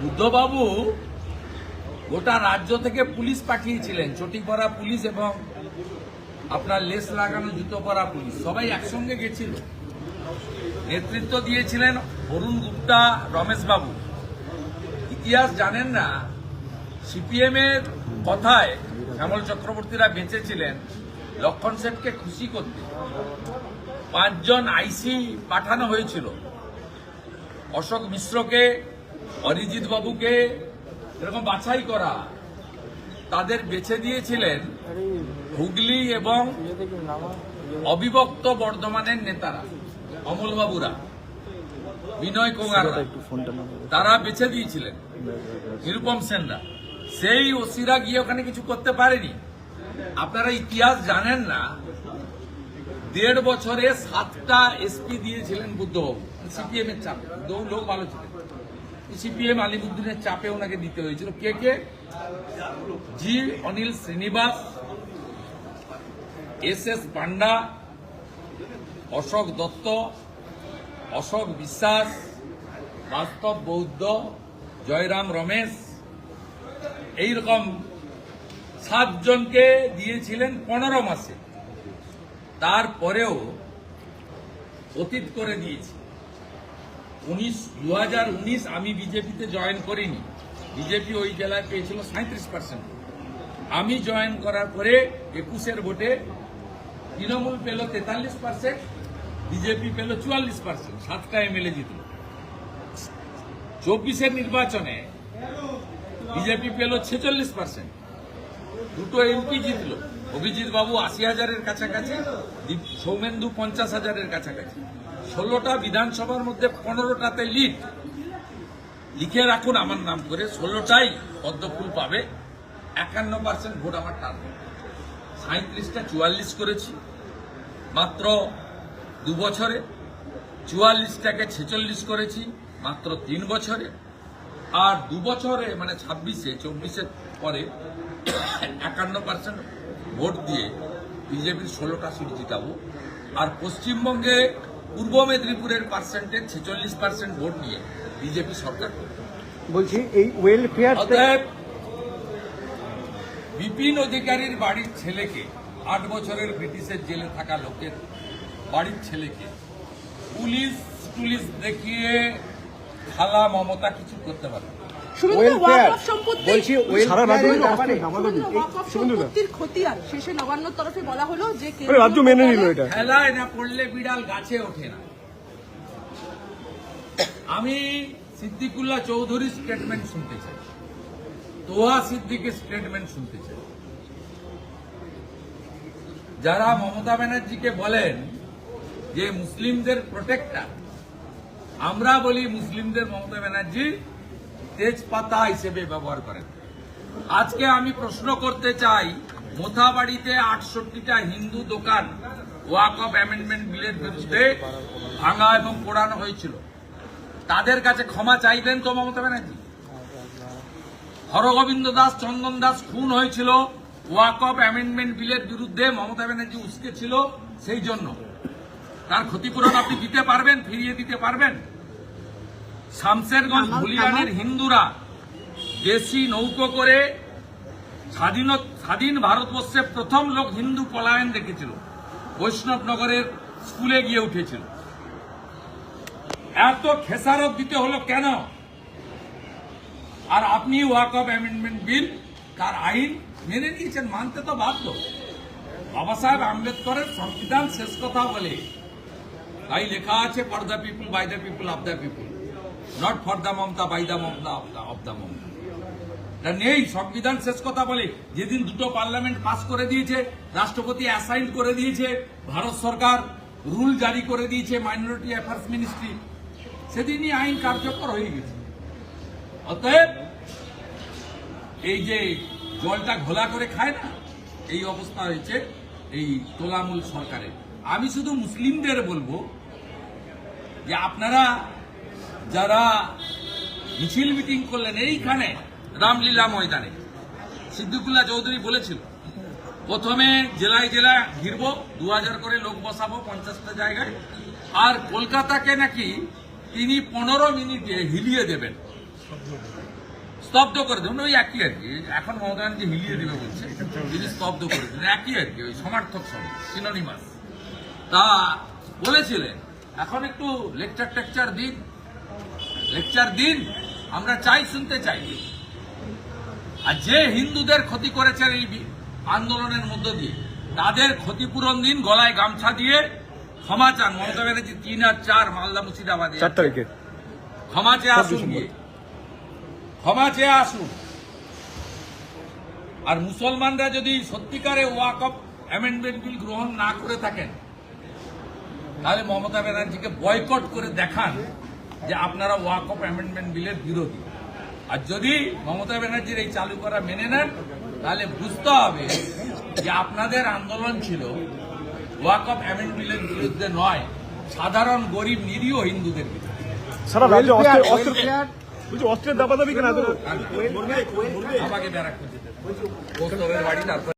বুদ্ধবাবু, গোটা রাজ্য থেকে পুলিশ পাঠিয়েছিলেন চটি পরা পুলিশ এবং আপনার লেস লাগানো জুতো পরা পুলিশ, সবাই একসঙ্গে গেছিল। নেতৃত্ব দিয়েছিলেন অরুণ গুপ্তা রমেশ বাবু ইতিহাস জানেন না, সিপিএম এর কথায় শ্যামল চক্রবর্তীরা বেঁচেছিলেন, লক্ষণ সেনকে খুশি করতে। পাঁচজন আইসি পাঠানো হয়েছিল। অশোক মিশ্রকে অরিজিৎ বাবুকে এরকম বাছাই করা তাদের বেছে দিয়েছিলেন হুগলি এবং অবিভক্ত বর্ধমানের নেতারা অমলবাবুরা বিনয় কোঙাররা। তারা বেছে দিয়েছিলেন নিরুপম সেনরা। সেই ওসিরা গিয়ে ওখানে কিছু করতে পারেনি। আপনারা ইতিহাস জানেন না দেড় বছরে সাতটা এসপি দিয়েছিলেন বুদ্ধবাবু সিপিএম এর চাপে। বুদ্ধবাবু লোক ভালো ছিলেন। সিপিএম আলিমুদ্দিনের চাপে ওনাকে দিতে হয়েছিল। কে কে? জি, অনিল শ্রীনিবাস, এস এস পান্ডা, অশোক দত্ত, অশোক বিশ্বাস, বাস্তব বৌদ্ধ, জয়রাম রমেশ, এইরকম সাতজনকে দিয়েছিলেন পনেরো মাসে। তারপরেও অতীত করে দিয়েছি। উনিশ দু আমি বিজেপিতে জয়েন করিনি। বিজেপি ওই জেলায় পেয়েছিল সাঁত্রিশ পার্সেন্ট আমি জয়েন করার পরে একুশের ভোটে তৃণমূল পেল তেতাল্লিশ পার্সেন্ট বিজেপি পেল চুয়াল্লিশ পার্সেন্ট সাতটা এমএলএ জিতল। চব্বিশের নির্বাচনে বিজেপি পেল ছেচল্লিশ পার্সেন্ট দুটো এমপি জিতল। অভিজিৎ বাবু আশি হাজারের কাছাকাছি সৌমেন্দু পঞ্চাশ হাজারের কাছাকাছি। ষোলোটা বিধানসভার মধ্যে পনেরোটাতে লিড। লিখে রাখুন আমার নাম করে, ষোলোটাই পদ্মফুল পাবে। একান্ন পার্সেন্ট ভোট আমার টার্গেট সাঁত্রিশটা চুয়াল্লিশ করেছি। মাত্র দু বছরে চুয়াল্লিশটাকে ছেচল্লিশ করেছি, মাত্র তিন বছরে। আর দু বছরে মানে ছাব্বিশে, চব্বিশে পরে একান্ন পার্সেন্ট ভোট দিয়ে বিজেপির ষোলোটা সিট জিতাবো। আর পশ্চিমবঙ্গে পূর্ব মেদিনীপুরের পার্সেন্টেজ ছেচল্লিশ পার্সেন্ট ভোট নিয়ে বিজেপি সরকার বলছি এই ওয়েলফেয়ার অতএব বিপিন অধিকারীর বাড়ির ছেলেকে আট বছরের ব্রিটিশের জেলে থাকা লোকের বাড়ির ছেলেকে পুলিশ টুলিশ দেখিয়ে খালা মমতা কিছু করতে পারে রাজ্য মেনে নিল এটা। খেলায় না পড়লে বিড়াল গাছে ওঠে না। আমি সিদ্দিকুল্লাহ চৌধুরীর স্টেটমেন্ট শুনতে চাই। তোহা সিদ্দিকের স্টেটমেন্ট শুনতে চাই। যারা মমতা ব্যানার্জিকে বলেন যে মুসলিমদের প্রোটেক্টার আমরা বলি মুসলিমদের মমতা ব্যানার্জি তেজপাতা হিসেবে ব্যবহার করেন। আজকে আমি প্রশ্ন করতে চাই, মোথাবাড়িতে আটষট্টিটা হিন্দু দোকান ওয়াক অফ অ্যামেন্ডমেন্ট বিলের বিরুদ্ধে ভাঙা এবং পোড়ানো হয়েছিল। তাদের কাছে ক্ষমা চাইবেন তো মমতা ব্যানার্জি? হরগোবিন্দ দাস, চন্দন দাস খুন হয়েছিল, ওয়াক অফ অ্যামেন্ডমেন্ট বিলের বিরুদ্ধে মমতা ব্যানার্জি উস্কে ছিল, সেই জন্য। তার ক্ষতিপূরণ আপনি দিতে পারবেন, ফিরিয়ে দিতে পারবেন? শামশেরগঞ্জ ভুলিয়ানের হিন্দুরা দেশি নৌকো করে স্বাধীন স্বাধীন ভারতবর্ষে প্রথম লোক হিন্দু পলায়ন দেখেছিল। বৈষ্ণবনগরের স্কুলে গিয়ে উঠেছিল। এত খেসারত দিতে হলো কেন? আর আপনি ওয়াক অফ অ্যামেন্ডমেন্ট বিল তার আইন মেনে নিয়েছেন মানতে তো বাধ্য। বাবা সাহেব আম্বেদকরের সংবিধান শেষ কথা বলে তাই লেখা আছে for the people by the people of the people not for the Mamata by the Mamata of the Mamata নেই, সংবিধান শেষ কথা বলে, যেদিন দুটো পার্লামেন্ট পাস করে দিয়েছে, রাষ্ট্রপতি অ্যাসাইন করে দিয়েছে, ভারত সরকার রুল জারি করে দিয়েছে মাইনরিটি অ্যাফেয়ার্স মিনিস্ট্রি সেদিনই আইন কার্যকর হয়ে গেছে। অতএব, এই যে জলটা ঘোলা করে খায় না, এই অবস্থা হয়েছে এই তোলামূল সরকারের। আমি শুধু মুসলিমদের বলব যে আপনারা যারা মিছিল মিটিং করলেন এইখানে, রামলীলা ময়দানে। সিদ্দিকুল্লাহ চৌধুরী বলেছিল, প্রথমে জেলায় জেলায় ঘিরব দু হাজার করে লোক বসাবো পঞ্চাশটা জায়গায়। আর কলকাতাকে নাকি তিনি পনেরো মিনিটে হিলিয়ে দেবেন। স্তব্ধ করে দেবেন। ওই একই আর কি, এখন মমতা ব্যানার্জি হিলিয়ে দেবে বলছে। তিনি স্তব্ধ করে দেবেন। একই আর কি, ওই সমার্থক সঙ্গে সিনোনিমাস তা বলেছিলেন, এখন একটু লেকচার টেকচার দিন। লেকচার দিন আমরা চাই শুনতে চাই। আর যে হিন্দুদের ক্ষতি করেছেন এই আন্দোলনের মধ্য দিয়ে তাদের ক্ষতিপূরণ দিন গলায় গামছা দিয়ে ক্ষমা চান। মমতা ব্যানার্জি তিন আর চার মালদা মুর্শিদাবাদে চার তারিখে। ক্ষমা চেয়ে আসুন গিয়ে। ক্ষমা চেয়ে আসুন। আর মুসলমানরা যদি সত্যিকারে ওয়াক অফ অ্যামেন্ডমেন্ট বিল গ্রহণ না করে থাকেন তাহলে মমতা ব্যানার্জিকে বয়কট করে দেখান। যে আপনারা ওয়াক অফ অ্যামেন্ডমেন্ট বিলের বিরোধী। আর যদি মমতা ব্যানার্জির এই চালু করা মেনে নেন তাহলে বুঝতে হবে যে আপনাদের আন্দোলন ছিল ওয়াক অফ অ্যামেন্ড বিলের বিরুদ্ধে নয়। সাধারণ গরিব নিরীহ হিন্দুদের বিরুদ্ধে। অস্ত্রের কেন আমাকে ব্যারাক করতে